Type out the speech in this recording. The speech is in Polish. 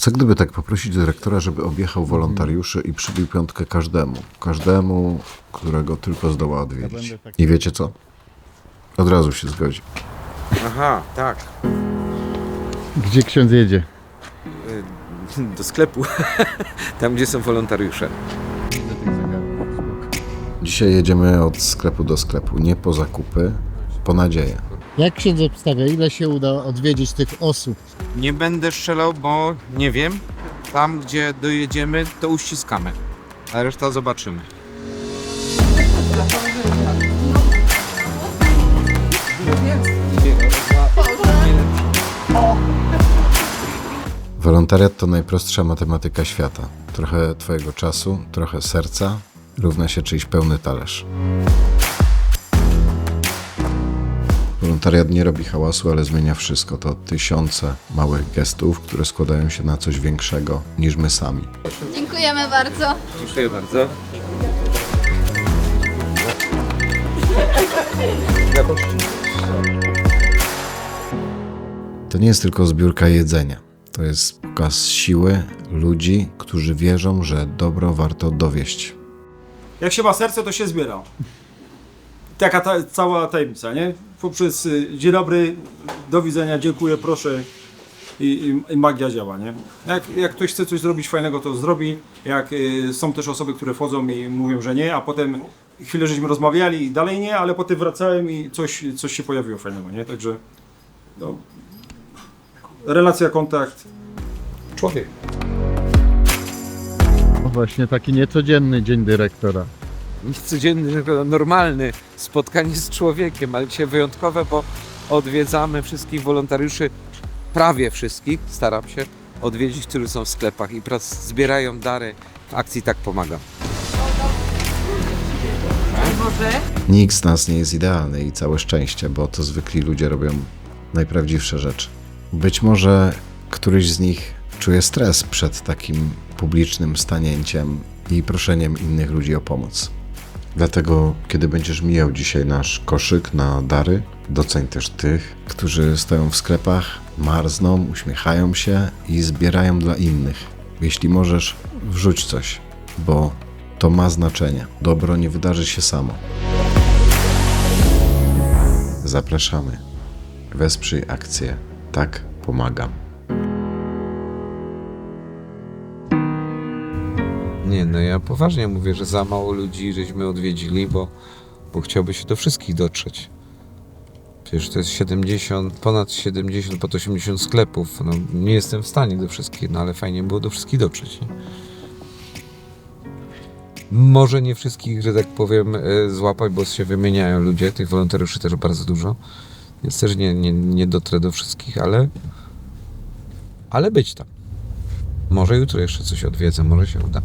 co gdyby tak poprosić dyrektora, żeby objechał wolontariuszy i przybił piątkę każdemu? Każdemu, którego tylko zdoła odwiedzić. I wiecie co? Od razu się zgodzi. Aha, tak. Gdzie ksiądz jedzie? Y, Do sklepu. Tam, gdzie są wolontariusze. Dzisiaj jedziemy od sklepu do sklepu. Nie po zakupy, po nadzieję. Jak ksiądz obstawia, ile się uda odwiedzić tych osób? Nie będę strzelał, bo nie wiem. Tam, gdzie dojedziemy, to uściskamy. A reszta zobaczymy. Wolontariat to najprostsza matematyka świata. Trochę twojego czasu, trochę serca, równa się czyjś pełny talerz. Wolontariat nie robi hałasu, ale zmienia wszystko. To tysiące małych gestów, które składają się na coś większego niż my sami. Dziękujemy bardzo. Dziękuję bardzo. To nie jest tylko zbiórka jedzenia. To jest pokaz siły ludzi, którzy wierzą, że dobro warto dowieść. Jak Jak się ma serce, to się zbiera. Taka ta, cała tajemnica, nie? Poprzez y, dzień dobry, do widzenia, dziękuję, proszę i, i, i magia działa, nie? Jak, jak ktoś chce coś zrobić fajnego, to zrobi. Jak y, są też osoby, które wchodzą i mówią, że nie, a potem chwilę żeśmy rozmawiali i dalej nie, ale potem wracałem i coś, coś się pojawiło fajnego, nie? Także no, relacja, kontakt. Człowiek. No właśnie taki niecodzienny dzień dyrektora. Codzienny, tylko normalny spotkanie z człowiekiem, ale dzisiaj wyjątkowe, bo odwiedzamy wszystkich wolontariuszy, prawie wszystkich, staram się odwiedzić, którzy są w sklepach i zbierają dary. W akcji tak pomaga. Nikt z nas nie jest idealny i całe szczęście, bo to zwykli ludzie robią najprawdziwsze rzeczy. Być może któryś z nich czuje stres przed takim publicznym stanięciem i proszeniem innych ludzi o pomoc. Dlatego, kiedy będziesz mijał dzisiaj nasz koszyk na dary, doceń też tych, którzy stoją w sklepach, marzną, uśmiechają się i zbierają dla innych. Jeśli możesz, wrzuć coś, bo to ma znaczenie. Dobro nie wydarzy się samo. Zapraszamy. Wesprzyj akcję. Tak pomagam. Nie, no ja poważnie mówię, że za mało ludzi żeśmy odwiedzili, bo, bo chciałby się do wszystkich dotrzeć. Przecież to jest 70, ponad 70, pod 80 sklepów. No, nie jestem w stanie do wszystkich, no ale fajnie było do wszystkich dotrzeć. Nie? Może nie wszystkich, że tak powiem, e, złapać, bo się wymieniają ludzie, tych wolontariuszy też bardzo dużo, więc też nie, nie, nie dotrę do wszystkich, ale, ale być tam. Może jutro jeszcze coś odwiedzę, może się uda.